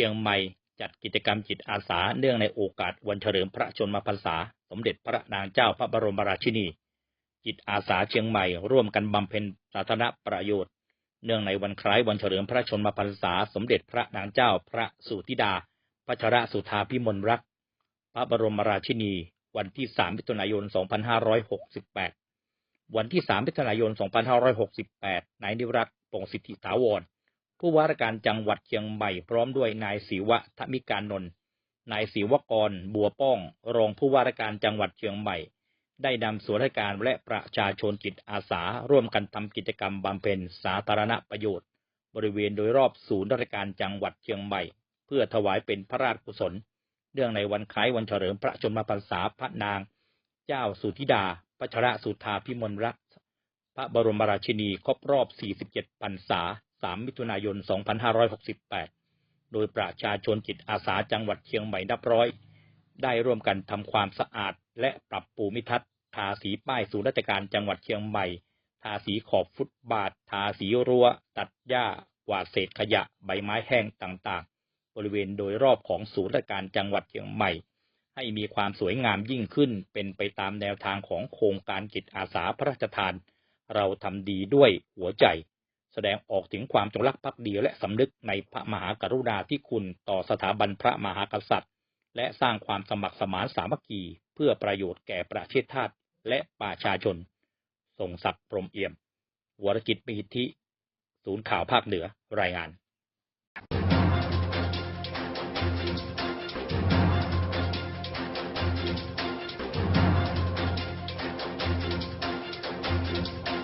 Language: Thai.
ชียงใหม่ จัดกิจกรรมจิตอาสาเนื่องในโอกาสวันเฉลิมพระชนมพรรษา สมเด็จพระนางเจ้าพระบรมราชินี จิตอาสาเชียงใหม่ร่วมกันบำเพ็ญสาธารณประโยชน์ เนื่องในวันคล้ายวันเฉลิมพระชนมพรรษา สมเด็จพระนางเจ้าพระสุธิดาพัชรสุธาพิมลรัก พระบรมราชินี วันที่ 3 มิถุนายน 2568 วันที่ 3 มิถุนายน 2568 นายนิรักษ์ปงสิทธิถาวร ผู้ว่าราชการจังหวัดเชียงใหม่พร้อมด้วยนายศิวะธมิการนนท์นายศิวกร บัวป้อง รองผู้ว่าราชการจังหวัดเชียงใหม่ ได้นำส่วนราชการและประชาชนจิตอาสา ร่วมกันทำกิจกรรมบำเพ็ญสาธารณประโยชน์ บริเวณโดยรอบศูนย์ราชการจังหวัดเชียงใหม่ เพื่อถวายเป็นพระราชกุศล เนื่องในวันคล้ายวันเฉลิมพระชนมพรรษาพระนาง เจ้าสุธิดา พัชรสุธาพิมลรักษ์ พระบรมราชินีครบรอบ 47 พรรษา 3 มิถุนายน 2568 โดยประชาชนจิตอาสาจังหวัดเชียงใหม่นับร้อย ได้ร่วมกันทำความสะอาดและปรับภูมิทัศน์ ทาสีป้ายศูนย์ราชการจังหวัดเชียงใหม่ ทาสีขอบฟุตบาท ทาสีรั้ว ตัดหญ้ากวาดเศษขยะใบไม้แห้งต่างๆ บริเวณโดยรอบของศูนย์ราชการจังหวัดเชียงใหม่ให้มีความสวยงามยิ่งขึ้นเป็นไปตามแนวทางของโครงการจิตอาสาพระราชทาน เราทำดีด้วยหัวใจ แสดงออกถึงความจงรักภักดีและสำนึกในพระมหากรุณาธิคุณต่อสถาบันพระมหากษัตริย์ และสร้างความสมัครสมานสามัคคี เพื่อประโยชน์แก่ประเทศชาติและประชาชนทรงศักดิ์พรมเอี่ยม วรกิจมิหิทธิ ศูนย์ข่าวภาคเหนือรายงาน